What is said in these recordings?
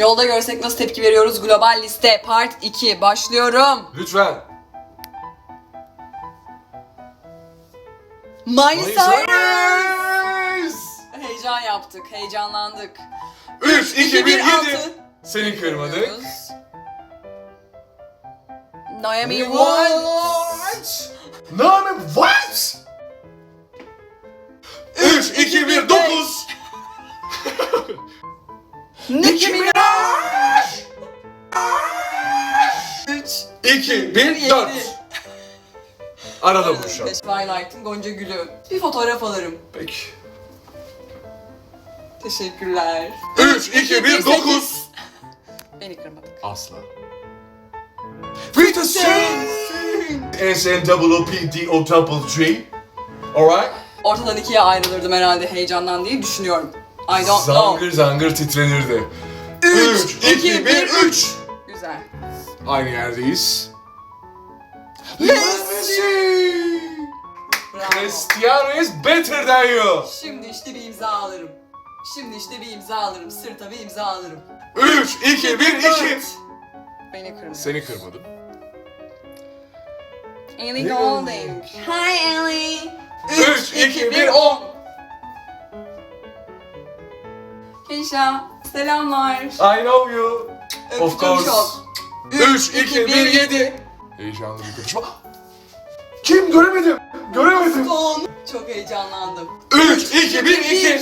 Yolda görsek nasıl tepki veriyoruz? Global liste part 2 başlıyorum. Lütfen. Miley Cyrus. Heyecan yaptık, heyecanlandık. 3, 2, 1, 7. altı. Seni kırmadık. Naomi Watts. Naomi Watts. 3, 2, 1, 9. Nicki Minaj. 2, 1, 4. Arada bu şu an. Twilight'ın Gonca Gülü. Bir fotoğraf alırım. Peki. Teşekkürler. 3, 2, 1, 9. Beni kırmadık. Asla. Rita Singh. SNWPDO double G. Alright. Ortadan ikiye ayrılırdım herhalde heyecandan diye düşünüyorum. I don't know. Zangır zangır titrenirdi. 3, 2, 1, 3. Güzel. Aynı yerdeyiz. Messi. Bravo. Cristiano is better than you. Şimdi işte bir imza alırım. Şimdi işte bir imza alırım. Sırta bir imza alırım. 3, 2, 1, 2. Beni kırmıyor. Seni kırmadım. Ellie Goulding. Hi Ellie. 3, 2, 1, 10. Keşa. Selamlar. I know you. Öptüm Of course. çok. 3, 2, 1, 7. Heyecanlı bir konuşma. Kim? Göremedim. Göremedim. Son. Çok heyecanlandım. 3, 2, 1, 2.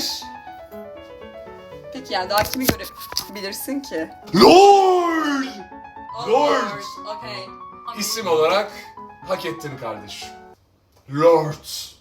Peki yani daha kimi görebilirsin ki? LOL. Lord. Okay. İsim olarak hak ettin kardeşim. Lord.